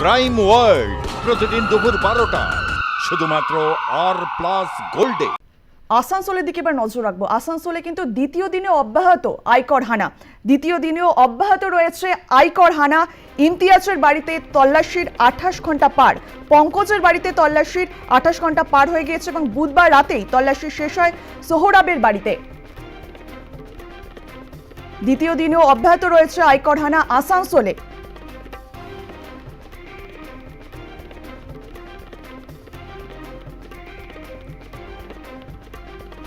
Crime world প্রতিদিন দুপুর বারোটায় শুধুমাত্র আর প্লাস গোল্ডে আসানসোলের দিকে এবার নজর রাখব। আসানসোলে কিন্তু দ্বিতীয় দিনে অব্যাহত আয়কর হানা। দ্বিতীয় দিনেও অব্যাহত রয়েছে আয়কর হানা। ইমতিয়াজের বাড়িতে তল্লাশির আঠাশ ঘণ্টা পার। পঙ্কজের বাড়িতে তল্লাশির আঠাশ ঘণ্টা পার হয়ে গিয়েছে এবং বুধবার রাতেই তল্লাশি শেষ হয় সোহরাবের বাড়িতে। দ্বিতীয় দিনেও অব্যাহত রয়েছে আয়কর হানা আসানসোলে।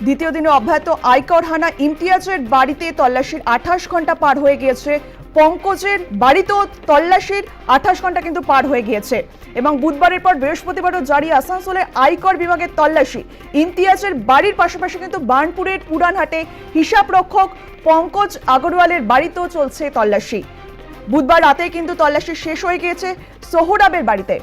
দ্বিতীয় দিনে অব্যাহত আয়কর হানা ইমতিয়াজের বাড়িতে তল্লাশির আঠাশ ঘণ্টা পার হয়ে গিয়েছে। পঙ্কজের বাড়িতেও তল্লাশির আঠাশ ঘণ্টা কিন্তু পার হয়ে গিয়েছে। এবং বুধবারের পর বৃহস্পতিবারও জারি আসানসোলে আয়কর বিভাগের তল্লাশি। ইমতিয়াজের বাড়ির পাশাপাশি কিন্তু বার্নপুরের পুরানহাটে হিসাব রক্ষক পঙ্কজ আগরওয়ালের বাড়িতেও চলছে তল্লাশি। বুধবার রাতে কিন্তু তল্লাশি শেষ হয়ে গিয়েছে সোহরাবের বাড়িতে।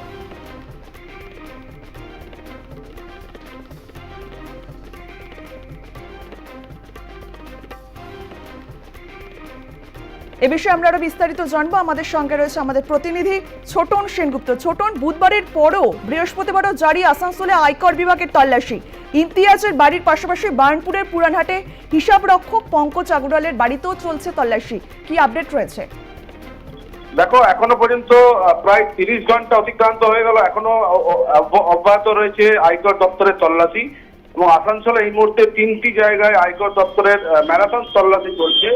এ বিষয়ে আমরা আরও বিস্তারিত জানব। আমাদের সঙ্গে রয়েছে আমাদের প্রতিনিধি ছোটন সেনগুপ্ত। ছোটন, বুধবারের পরও বৃহস্পতিবারও জারি আসানসোলে আয়কর বিভাগের তল্লাশি। ইমতিয়াজের বাড়ির পাশাপাশি বার্নপুরের পুরানহাটে হিসাব রক্ষক পঙ্কজ আগরওয়ালের বাড়িতেও চলছে তল্লাশি। কি আপডেট রয়েছে? দেখো, এখনও পর্যন্ত প্রায় তিরিশ ঘণ্টা অতিক্রান্ত হয়ে গেল। এখনও অব্যাহত রয়েছে আয়কর দপ্তরের তল্লাশি। এবং আসানসোলে এই মুহূর্তে তিনটি জায়গায় আয়কর দপ্তরের ম্যারাথন তল্লাশি চলছে।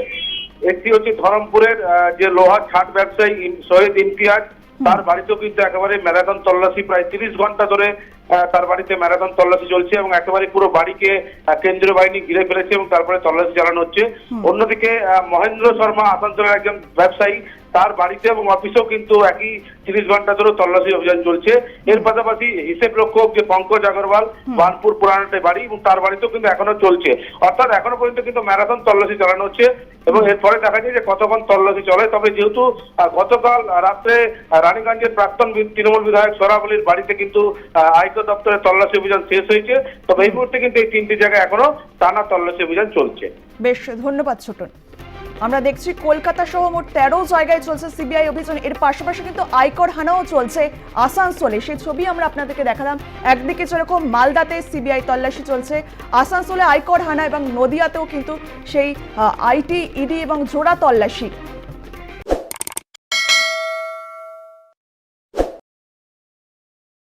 একটি হচ্ছে ধরমপুরের যে লোহার ছাট ব্যবসায়ী শহীদ ইমতিয়াজ তার বাড়িতেও কিন্তু একেবারে ম্যারাথন তল্লাশি প্রায় তিরিশ ঘণ্টা ধরে তার বাড়িতে ম্যারাথন তল্লাশি চলছে এবং একেবারে পুরো বাড়িকে কেন্দ্রীয় বাহিনী ঘিরে ফেলেছে এবং তারপরে তল্লাশি চালানো হচ্ছে। অন্যদিকে মহেন্দ্র শর্মা আসানসোলের একজন ব্যবসায়ী তার বাড়িতে এবং অফিসেও কিন্তু একই তিরিশ ঘণ্টা ধরে তল্লাশি অভিযান চলছে। এর পাশাপাশি হিসেব রক্ষক যে পঙ্কজ আগরওয়াল বানপুর পুরানাটে বাড়ি এবং তার বাড়িতেও কিন্তু এখনও চলছে। অর্থাৎ এখনও পর্যন্ত কিন্তু ম্যারাথন তল্লাশি চালানো হচ্ছে এবং এরপরে দেখা যায় যে কতক্ষণ তল্লাশি চলে। তবে যেহেতু গতকাল রাত্রে রানীগঞ্জের প্রাক্তন তৃণমূল বিধায়ক সরাবলির বাড়িতে কিন্তু আহ, আয়কর দপ্তরের তল্লাশি অভিযান শেষ হয়েছে। তবে এই মুহূর্তে কিন্তু এই তিনটি জায়গায় এখনও টানা তল্লাশি অভিযান চলছে। বেশ ধন্যবাদ ছোটন। আমরা দেখছি কলকাতা সহ মোট তেরো জায়গায় চলছে সিবিআই অভিযান। এর পাশাপাশি কিন্তু আয়কর হানাও চলছে আসানসোলে। সেই ছবি আমরা আপনাদেরকে দেখালাম। একদিকে যেরকম মালদাতে সিবিআই তল্লাশি চলছে, আসানসোলে আয়কর হানা এবং নদিয়াতেও কিন্তু সেই আইটি, ইডি এবং জোড়া তল্লাশি।